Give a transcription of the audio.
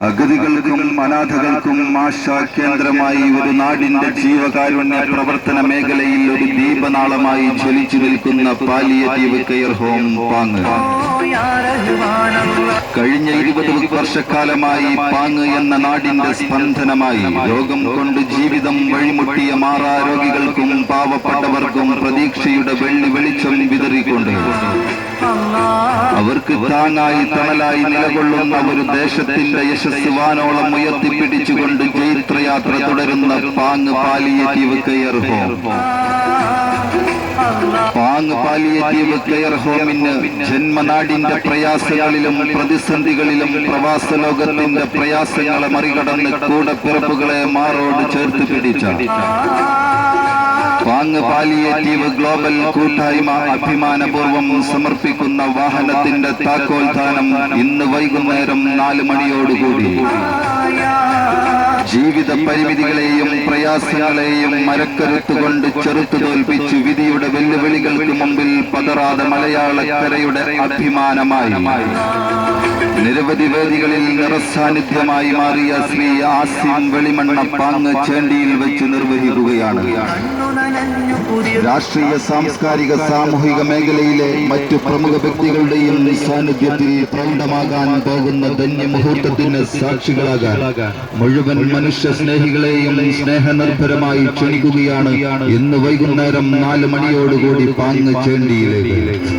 അഗതികൾക്കും അനാഥകൾക്കും ആശാ കേന്ദ്രമായി ഒരു നാടിന്റെ ജീവകാരുണ്യ പ്രവർത്തന മേഖലയിൽ ഒരു ദീപനാളമായി ജ്വലിച്ചു നിൽക്കുന്ന പാലിയേറ്റീവ് കെയർ ഹോം പാങ് കഴിഞ്ഞ ഇരുപത് വർഷക്കാലമായി പാങ് എന്ന നാടിന്റെ സ്പന്ദനമായി രോഗം കൊണ്ട് ജീവിതം വഴിമുട്ടിയ മാറാരോഗികൾക്കും പാവപ്പെട്ടവർക്കും പ്രതീക്ഷയുടെ വെള്ളി വെളിച്ചം വിതറിക്കൊണ്ട്. അവർക്ക് താങ്ങായി തണലായി നിലകൊള്ളുന്ന ഒരു ദേശത്തിന്റെ യശസ് വാനോളം ഉയർത്തിപ്പിടിച്ചുകൊണ്ട് ജൈത്രയാത്ര തുടരുന്ന Pang palliative care home. Pang palliative care ഹോമിന് ജന്മനാടിന്റെ പ്രയാസങ്ങളിലും പ്രതിസന്ധികളിലും പ്രവാസ ലോകത്തിന്റെ പ്രയാസങ്ങളെ മറികടന്ന് കൂടെ പിറപ്പുകളെ മാറോട് ചേർത്ത് പിടിച്ച. പാങ് പാലിയേറ്റീവ് ഗ്ലോബൽ കൂട്ടായ്മ അഭിമാനപൂർവം സമർപ്പിക്കുന്ന വാഹനത്തിന്റെ താക്കോൽദാനം ഇന്ന് വൈകുന്നേരം നാല് മണിയോടുകൂടി. ജീവിത പരിമിതികളെയും പ്രയാസങ്ങളെയും മരക്കരുത്തുകൊണ്ട് ചെറുത്തു തോൽപ്പിച്ചു വിധിയുടെ വെല്ലുവിളികൾക്ക് മുമ്പിൽ പതറാതെ മലയാളക്കരയുടെ അഭിമാനമായി. നിരവധി വേദികളിൽ നിറസാന്നിധ്യമായി മാറിയ ശ്രീ ആസിം വെളിമണ്ണ പാങ് ചേണ്ടിയിൽ വെച്ച് നിർവഹിക്കുകയാണ്. രാഷ്ട്രീയ സാംസ്കാരിക സാമൂഹിക മേഖലയിലെ മറ്റു പ്രമുഖ വ്യക്തികളുടെയും സാന്നിധ്യത്തിൽ പ്രൗഢമാകാൻ പോകുന്ന ധന്യമുഹൂർത്തത്തിന് സാക്ഷികളാകാൻ മുഴുവൻ മനുഷ്യ സ്നേഹികളെയും സ്നേഹനിർഭരമായി ക്ഷണിക്കുകയാണ് ഇന്ന് വൈകുന്നേരം നാല് മണിയോടുകൂടി പാങ് ചേണ്ടിയിലേക്ക്.